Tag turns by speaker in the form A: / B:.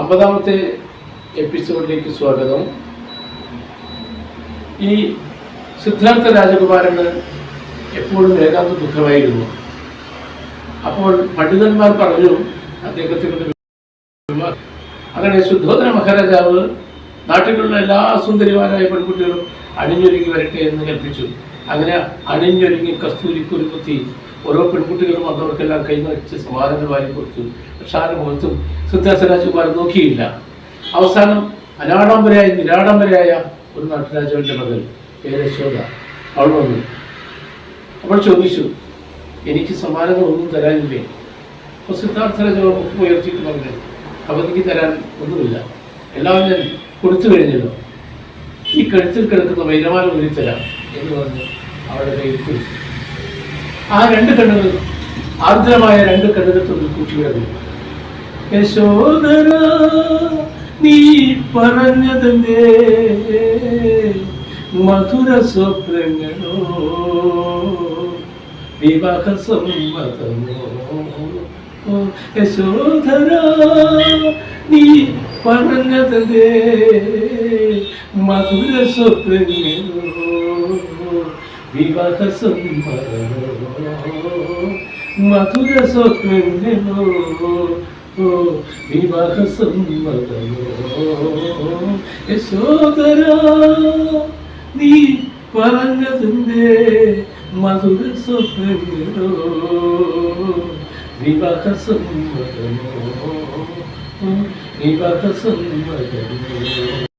A: അമ്പതാമത്തെ എപ്പിസോഡിലേക്ക് സ്വാഗതം. ഈ സിദ്ധാർത്ഥ രാജകുമാരന് എപ്പോഴും ഏകാന്ത ദുഃഖമായിരുന്നു. അപ്പോൾ പണ്ഡിതന്മാർ പറഞ്ഞു അദ്ദേഹത്തിന് അങ്ങനെ ശുദ്ധോദന മഹാരാജാവ് നാട്ടിലുള്ള എല്ലാ സുന്ദരിമാരായ പെൺകുട്ടികളും അണിഞ്ഞൊരുങ്ങി വരട്ടെ എന്ന് കൽപ്പിച്ചു. അങ്ങനെ അണിഞ്ഞൊരുങ്ങി കസ്തൂരി ഓരോ പെൺകുട്ടികളും വന്നവർക്കെല്ലാം കൈമറിച്ച് സമാധാനം വാരി കൊടുത്തു ആരുടെ മുഖത്തും സിദ്ധാർത്ഥ രാജകുമാരൻ നോക്കിയില്ല. അവസാനം അനാഡംബരയായ നിരാഡംബരയായ ഒരു നാട്ടുരാജാവിന്റെ മകൾ പേര് യശോദ അവൾ വന്നു. അവൾ ചോദിച്ചു എനിക്ക് സമാനങ്ങളൊന്നും തരാനില്ലേ? അപ്പോൾ സിദ്ധാർത്ഥ രാജാവ് മുഖം ഉയർത്തിയിട്ട് പറഞ്ഞു അവധിക്ക് തരാൻ ഒന്നുമില്ല. എല്ലാം ഞാൻ കൊടുത്തു കഴിഞ്ഞല്ലോ. ഈ കഴുത്തിൽ കിടക്കുന്ന വൈരമാല ഉരുത്തരാം എന്ന് പറഞ്ഞ് അവളുടെ കയ്യിൽ കൊടുത്തു ആ രണ്ട് കണ്ണുകൾ ആർദ്രമായ രണ്ട് കണ്ണുകൾ തൊഴിൽ കൂട്ടിവിടുന്നു യശോദര നീ പറഞ്ഞതിന്റെ മധുര സ്വപ്നങ്ങളോ വിവാഹ സമ്മതമോ? യശോധര നീ പറഞ്ഞതിന്റെ മധുര സ്വപ്നങ്ങളോ വിവാഹ സമ്മതമോ? മധുര സ്വപ്നങ്ങളോ ഓ വിവാഹ സമ്മതമോ യശോദര നീ പറഞ്ഞതിന്റെ മധുര സ്വപ്നങ്ങളോ വിവാഹ സമ്മതമോ വിവാഹ സമ്മതമോ